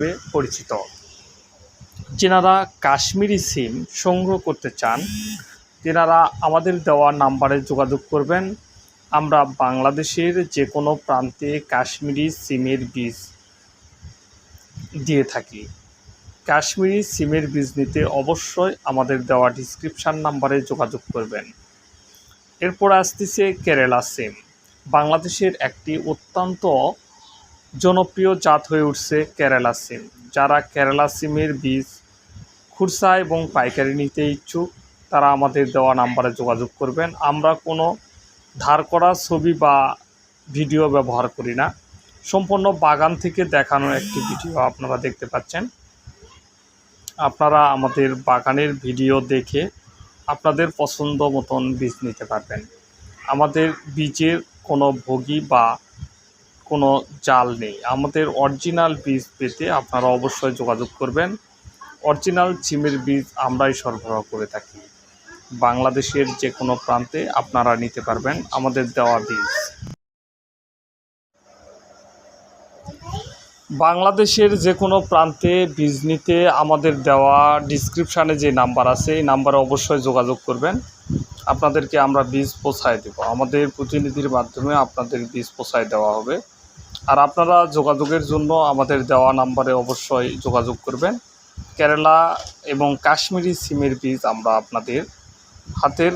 নামে পরিচিত। যেনারা কাশ্মীরি সিম সংগ্রহ করতে চান, তেনারা আমাদের দেওয়া নাম্বারে যোগাযোগ করবেন। আমরা বাংলাদেশের যে কোনো প্রান্তে কাশ্মীরি সিমের বীজ দিয়ে থাকি। কাশ্মীরি সিমের বীজ নিতে অবশ্যই আমাদের দেওয়া ডিসক্রিপশান নাম্বারে যোগাযোগ করবেন। এরপর আসতেছে কেরালা সিম। বাংলাদেশের একটি অত্যন্ত জনপ্রিয় জাত হয়ে উঠছে কেরালা সিম। যারা কেরালা সিমের বীজ, খুরসা এবং পাইকারি নিতে ইচ্ছুক, তারা আমাদের দেওয়া নাম্বারে যোগাযোগ করবেন। আমরা কোনো ধার করা ছবি বা ভিডিও ব্যবহার করি না। সম্পূর্ণ বাগান থেকে দেখানো একটি ভিডিও আপনারা দেখতে পাচ্ছেন। আপনারা আমাদের বাগানের ভিডিও দেখে আপনাদের পছন্দ মতন বীজ নিতে পারবেন। আমাদের বীজের কোনো ভোগী বা কোনো জাল নেই। আমাদের অরিজিনাল বীজ পেতে আপনারা অবশ্যই যোগাযোগ করবেন। অরিজিনাল সিমের বীজ আমরাই সরবরাহ করে থাকি। বাংলাদেশের যে কোনো প্রান্তে আপনারা নিতে পারবেন আমাদের দেওয়া বীজ। বাংলাদেশের যে কোনো প্রান্তে বীজ নিতে আমাদের দেওয়া ডিসক্রিপশানে যে নাম্বার আছে, এই নাম্বারে অবশ্যই যোগাযোগ করবেন। আপনাদেরকে আমরা বীজ পৌঁছায় দেবো। আমাদের প্রতিনিধির মাধ্যমে আপনাদের বীজ পৌঁছায় দেওয়া হবে। আর আপনারা যোগাযোগের জন্য আমাদের দেওয়া নাম্বারে অবশ্যই যোগাযোগ করবেন। কেরালা এবং কাশ্মীরি সিমের বীজ আমরা আপনাদের হাতের